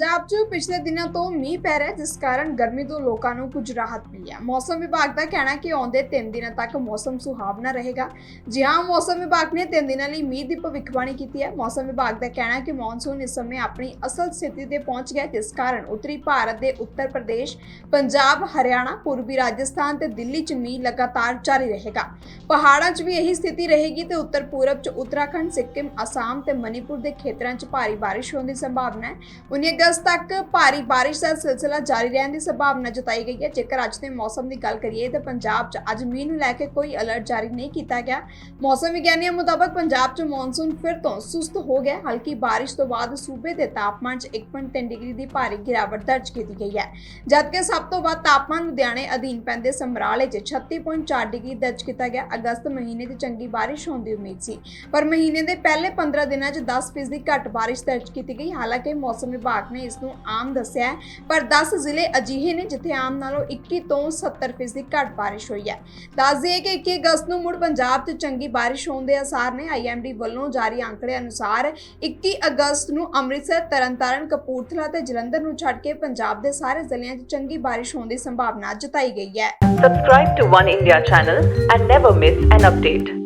ਪੰਜਾਬ 'ਚ ਪਿਛਲੇ ਦਿਨਾਂ ਤੋਂ ਮੀਂਹ ਪੈ ਰਿਹਾ ਜਿਸ ਕਾਰਨ ਗਰਮੀ ਤੋਂ ਲੋਕਾਂ ਨੂੰ ਕੁਝ ਰਾਹਤ ਮਿਲੀ ਹੈ। ਮੌਸਮ ਵਿਭਾਗ ਦਾ ਕਹਿਣਾ ਕਿ ਆਉਂਦੇ 3 ਦਿਨਾਂ ਤੱਕ ਮੌਸਮ ਸੁਹਾਵਣਾ ਰਹੇਗਾ। ਜੀ ਹਾਂ, ਮੌਸਮ ਵਿਭਾਗ ਨੇ 3 ਦਿਨਾਂ ਲਈ ਮੀਂਹ ਦੀ ਭਵਿੱਖਬਾਣੀ ਕੀਤੀ ਹੈ। ਮੌਸਮ ਵਿਭਾਗ ਦਾ ਕਹਿਣਾ ਕਿ ਮੌਨਸੂਨ ਇਸ ਸਮੇਂ ਆਪਣੀ ਅਸਲ ਸਥਿਤੀ ਤੇ ਪਹੁੰਚ ਗਿਆ ਜਿਸ ਕਾਰਨ ਉੱਤਰੀ ਭਾਰਤ ਦੇ ਉੱਤਰ ਪ੍ਰਦੇਸ਼, ਪੰਜਾਬ, ਹਰਿਆਣਾ, ਪੂਰਬੀ ਰਾਜਸਥਾਨ ਤੇ ਦਿੱਲੀ 'ਚ ਮੀਂਹ ਲਗਾਤਾਰ ਜਾਰੀ ਰਹੇਗਾ। ਪਹਾੜਾਂ 'ਚ ਵੀ ਇਹੀ ਸਥਿਤੀ ਰਹੇਗੀ ਤੇ ਉੱਤਰ ਪੂਰਬ 'ਚ ਉੱਤਰਾਖੰਡ, ਸਿੱਕਿਮ, ਅਸਾਮ ਤੇ ਮਨੀਪੁਰ ਦੇ ਖੇਤਰਾਂ 'ਚ ਭਾਰੀ ਬਾਰਿਸ਼ ਹੋਣ ਦੀ ਸੰਭਾਵਨਾ ਹੈ। 19 ਅਗਸਤ ਤੱਕ ਭਾਰੀ ਬਾਰਿਸ਼ ਦਾ ਸਿਲਸਿਲਾ ਜਾਰੀ ਰਹਿਣ ਦੀ ਸੰਭਾਵਨਾ ਜਤਾਈ ਗਈ ਹੈ। ਜੇਕਰ ਅੱਜ ਦੇ ਮੌਸਮ ਦੀ ਗੱਲ ਕਰੀਏ ਤਾਂ ਪੰਜਾਬ 'ਚ ਅੱਜ ਮੀਂਹ ਨੂੰ ਲੈ ਕੇ ਕੋਈ ਅਲਰਟ ਜਾਰੀ ਨਹੀਂ ਕੀਤਾ ਗਿਆ। ਮੌਸਮ ਵਿਗਿਆਨੀਆਂ ਮੁਤਾਬਕ ਪੰਜਾਬ 'ਚ ਮੌਨਸੂਨ ਫਿਰ ਤੋਂ ਸੁਸਤ ਹੋ ਗਿਆ ਹਲਕੀ ਬਾਰਿਸ਼ ਤੋਂ ਬਾਅਦ ਸੂਬੇ ਦੇ ਤਾਪਮਾਨ 'ਚ 1.3 ਡਿਗਰੀ ਦੀ ਭਾਰੀ ਗਿਰਾਵਟ ਦਰਜ ਕੀਤੀ ਗਈ ਹੈ। ਜਦਕਿ ਸਭ ਤੋਂ ਵੱਧ ਤਾਪਮਾਨ ਲੁਧਿਆਣੇ ਅਧੀਨ ਪੈਂਦੇ ਸਮਰਾਲੇ 'ਚ 36.4 ਡਿਗਰੀ ਦਰਜ ਕੀਤਾ ਗਿਆ। ਅਗਸਤ ਮਹੀਨੇ 'ਚ ਚੰਗੀ ਬਾਰਿਸ਼ ਹੋਣ ਦੀ ਉਮੀਦ ਸੀ। ਪਰ ਮਹੀਨੇ ਦੇ ਪਹਿਲੇ 15 ਦਿਨਾਂ 'ਚ 10% ਘੱਟ ਬਾਰਿਸ਼ ਦਰਜ ਕੀਤੀ ਗਈ। ਹਾਲਾਂਕਿ ਮੌਸਮ ਵਿਭਾਗ ਨੇ ਇਸ ਨੂੰ ਆਮ ਦੱਸਿਆ ਪਰ 10 ਜ਼ਿਲ੍ਹੇ ਅਜਿਹੇ ਨੇ ਜਿੱਥੇ ਆਮ ਨਾਲੋਂ 21 ਤੋਂ 70% ਘੱਟ ਬਾਰਿਸ਼ ਹੋਈ ਹੈ। ਦੱਸ ਦਈਏ ਕਿ 21 ਅਗਸਤ ਨੂੰ ਮੁੜ ਪੰਜਾਬ 'ਚ ਚੰਗੀ ਬਾਰਿਸ਼ ਹੋਣ ਦੇ ਆਸਾਰ ਨੇ। ਆਈਐਮਡੀ ਵੱਲੋਂ ਜਾਰੀ ਅੰਕੜੇ ਅਨੁਸਾਰ 21 ਅਗਸਤ ਨੂੰ ਅੰਮ੍ਰਿਤਸਰ, ਤਰਨਤਾਰਨ, ਕਪੂਰਥਲਾ ਤੇ ਜਲੰਧਰ ਨੂੰ ਛੱਡ ਕੇ ਪੰਜਾਬ ਦੇ ਸਾਰੇ ਜ਼ਿਲ੍ਹਿਆਂ 'ਚ ਚੰਗੀ ਬਾਰਿਸ਼ ਹੋਣ ਦੀ ਸੰਭਾਵਨਾ ਜਤਾਈ ਗਈ ਹੈ। Subscribe to One India channel and never miss an update.